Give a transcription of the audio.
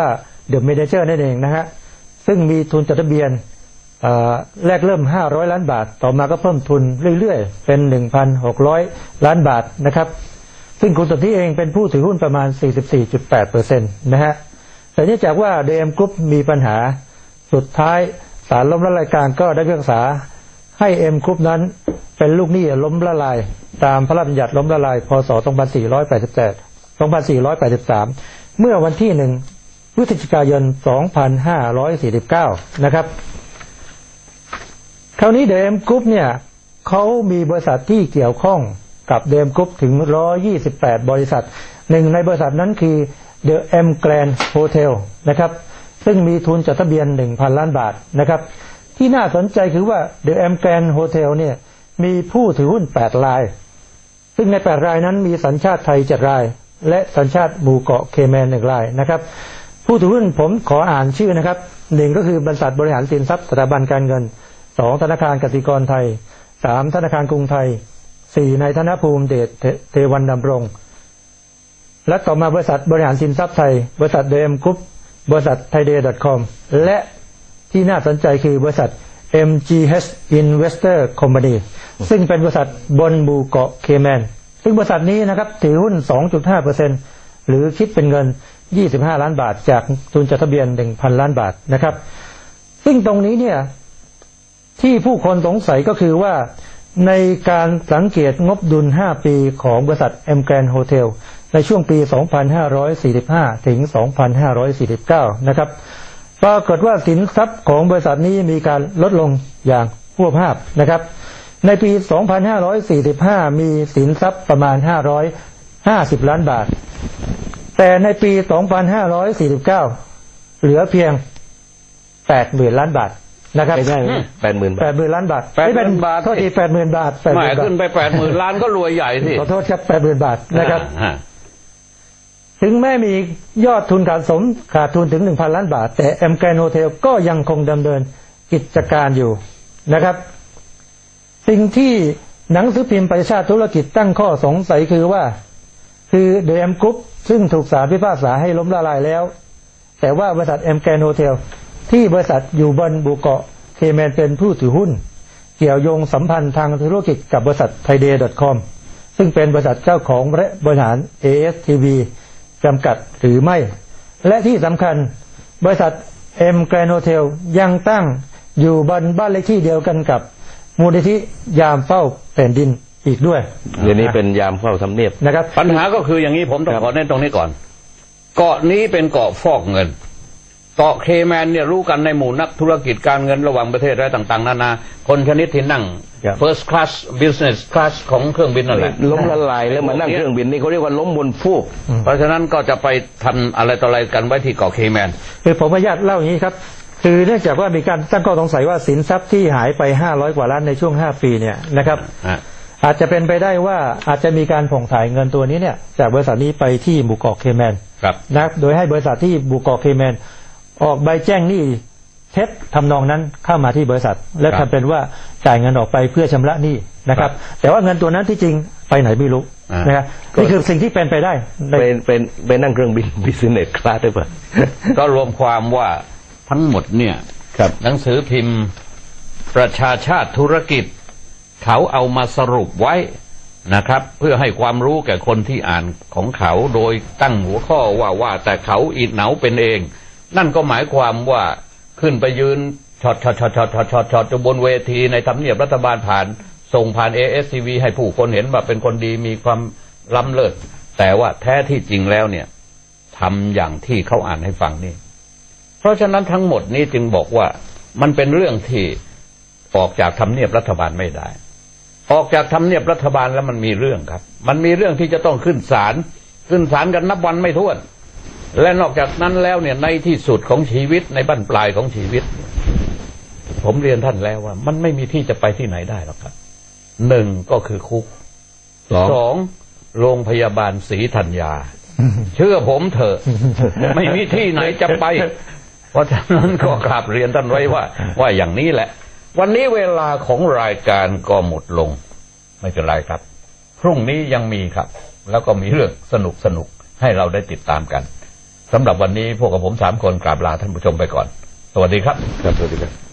ว่าเดอะเมเนเจอร์นั่นเองนะฮะซึ่งมีทุนจดทะเบียนแรกเริ่ม 500 ล้านบาท ต่อมาก็เพิ่มทุนเรื่อยๆ เป็น 1,600 ล้านบาทนะครับ ซึ่งคุณสนธิเองเป็นผู้ถือหุ้นประมาณ 44.8%นะฮะ แต่เนื่องจากว่า DM Group มีปัญหา สุดท้ายศาลล้มละลายกางก็ได้พิพากษาให้ M Group นั้นเป็นลูกหนี้ล้มละลาย ตามพระราชบัญญัติล้มละลาย พศ 2488 2583 เมื่อวันที่หนึ่ง พฤศจิกายน 2549 นะครับ คราวนี้เดมกรุ๊ปเนี่ยเขามีบริษัทที่เกี่ยวข้องกับเดมกรุ๊ปถึง 128 บริษัท หนึ่งในบริษัทนั้นคือ The M Grand Hotel นะครับ ซึ่งมีทุนจดทะเบียน 1,000 ล้านบาทนะครับ ที่น่าสนใจคือว่า The M Grand Hotel เนี่ยมีผู้ถือหุ้น 8 ราย ซึ่งใน 8 รายนั้นมีสัญชาติไทย 7 ราย และสัญชาติหมู่เกาะเคแมนหนึ่งรายนะครับ ผู้ถือหุ้นผมขออ่านชื่อนะครับหนึ่งก็คือบริษัทบริหารสินทรัพย์สถาบันการเงินสองธนาคารกสิกรไทยสามธนาคารกรุงไทยสี่นายธนภูมิเดชเทวันดำรง และต่อมาบริษัทบริหารสินทรัพย์ไทย บริษัทเดมกรุ๊ปบริษัทไทยเดย์ .com และที่น่าสนใจคือบริษัท MGH Investor Company ซึ่งเป็นบริษัทบนหมู่เกาะเคแมนซึ่งบริษัทนี้นะครับถือหุ้น 2.5%หรือคิดเป็นเงิน 25 ล้านบาท จากทุนจดทะเบียน 1,000 ล้านบาทนะครับ ซึ่งตรงนี้เนี่ยที่ผู้คนสงสัยก็คือว่าในการสังเกตงบดุล 5 ปีของบริษัท M Grand Hotel ในช่วงปี 2545 ถึง 2549 นะครับ ปรากฏว่าสินทรัพย์ของบริษัทนี้มีการลดลงอย่างพวบภาพนะครับ ในปี 2545 มีสินทรัพย์ประมาณ 550 ล้านบาท แต่ในปี 2549 เหลือเพียง 80,000 ล้านบาทนะครับไม่ใช่แปดหมื่นแปบาทดหมื่นล้านบาทแปดหมื่นบาทโทษทีแปดหมื่นบาทแปดหแหม่มื่นบาทขึ้นไปแปดหมื่นล้านก็รวยใหญ่สิขอโทษครับแปดหมื่นบาทนะครับอ่าถึงแม้มียอดทุนขาดสมขาดทุนถึง1,000ล้านบาท แต่แอมแกรนโฮเทลก็ยังคงดำเนินกิจการอยู่นะครับ สิ่งที่หนังสือพิมพ์ประชาติธุรกิจตั้งข้อสงสัยคือว่า คือเดอะแอมกรุ๊ป ซึ่งถูกศาลพิพากษาให้ล้มละลายแล้ว แต่ว่าบริษัทแอมแกรนโฮเทลที่บริษัทอยู่บนบุเกาะเคแมนเป็นผู้ถือหุ้น เกี่ยวโยงสัมพันธ์ทางธุรกิจกับบริษัทไทเดย์ .com ซึ่งเป็นบริษัทเจ้าของและบริหาร ASTV จำกัดหรือไม่ และที่สำคัญบริษัท M Grand Hotel ยังตั้งอยู่บนบ้านเลขที่เดียวกันกับมูลนิธิยามเฝ้าแผ่นดิน อีกด้วยเดี๋ยวนี้เป็นยามเฝ้าทำเนียบนะครับ ปัญหาก็คืออย่างนี้ผมต้องครับขอเน้นตรงนี้ก่อน เกาะนี้เป็นเกาะฟอกเงินเกาะเคแมนเนี่ยรู้กันในหมู่นักธุรกิจการเงินระหว่างประเทศและต่าง ๆ นานา คนชนิดที่นั่งครับ first class business class ของเครื่องบินนั่นแหละล้มละลายแล้วมานั่งเครื่องบินนี่เขาเรียกว่าล้มบนฟูก เพราะฉะนั้นก็จะไปทำอะไรต่ออะไรกันไว้ที่เกาะเคแมนคือผมขออนุญาตเล่าอย่างนี้ครับ คือเนื่องจากว่ามีการตั้งข้อสงสัยว่าสินทรัพย์ที่หายไป 500 กว่าล้านในช่วง 5 ปีเนี่ยนะครับ อะอาจจะเป็นไปได้ว่าอาจจะมีการผ่องถ่ายเงินตัวนี้เนี่ย จากบริษัทนี้ไปที่หมู่เกาะเคแมนครับนะโดยให้บริษัทที่บุกเกาะเคแมนออกใบแจ้งหนี้เท็จทำนองนั้นเข้ามาที่บริษัท และครับทำเป็นว่าจ่ายเงินออกไปเพื่อชำระหนี้นะครับ แต่ว่าเงินตัวนั้นที่จริงไปไหนไม่รู้อ่านนะครับนี่คือสิ่งที่เป็นไปได้ในเป็นเป็นเป็นนั่งเครื่องบินบิสเนสคลาสได้ปะก็รวมความว่าทั้งหมดเนี่ยครับหนังสือพิมพ์ ประชาชาติธุรกิจ เขาเอามาสรุปไว้นะครับ เพื่อให้ความรู้แก่คนที่อ่านของเขาโดยตั้งหัวข้อว่าว่าแต่เขาอิดเหนาเป็นเอง นั่นก็หมายความว่าขึ้นไปยืนช็อตช็อตช็อตช็อตช็อตช็อตช็อตบนเวทีในทำเนียบรัฐบาลผ่านส่งผ่าน ASCV ให้ผู้คนเห็นว่าเป็นคนดีมีความล้ำเลิศแต่ว่าแท้ที่จริงแล้วเนี่ยทำอย่างที่เขาอ่านให้ฟังนี่ เพราะฉะนั้นทั้งหมดนี้จึงบอกว่ามันเป็นเรื่องที่ออกจากทำเนียบรัฐบาลไม่ได้ ออกจากทำเนียบรัฐบาลแล้วมันมีเรื่องครับ มันมีเรื่องที่จะต้องขึ้นศาลขึ้นศาลกันนับวันไม่ถ้วน และนอกจากนั้นแล้วเนี่ยในที่สุดของชีวิตในบั้นปลายของชีวิต ผมเรียนท่านแล้วว่า มันไม่มีที่จะไปที่ไหนได้หรอกครับหนึ่งก็คือคุกสองสองโรงพยาบาลศรีธัญญา เชื่อผมเถอะ ไม่มีที่ไหนจะไป เพราะฉะนั้นก็กราบเรียนท่านไว้ว่า ว่าอย่างนี้แหละ วันนี้เวลาของรายการก็หมดลง ไม่เป็นไรครับ พรุ่งนี้ยังมีครับ แล้วก็มีเรื่องสนุกสนุกให้เราได้ติดตามกันสำหรับวันนี้พวกกับผมสามคนกราบลาท่านผู้ชมไปก่อน สวัสดีครับ ครับสวัสดีครับ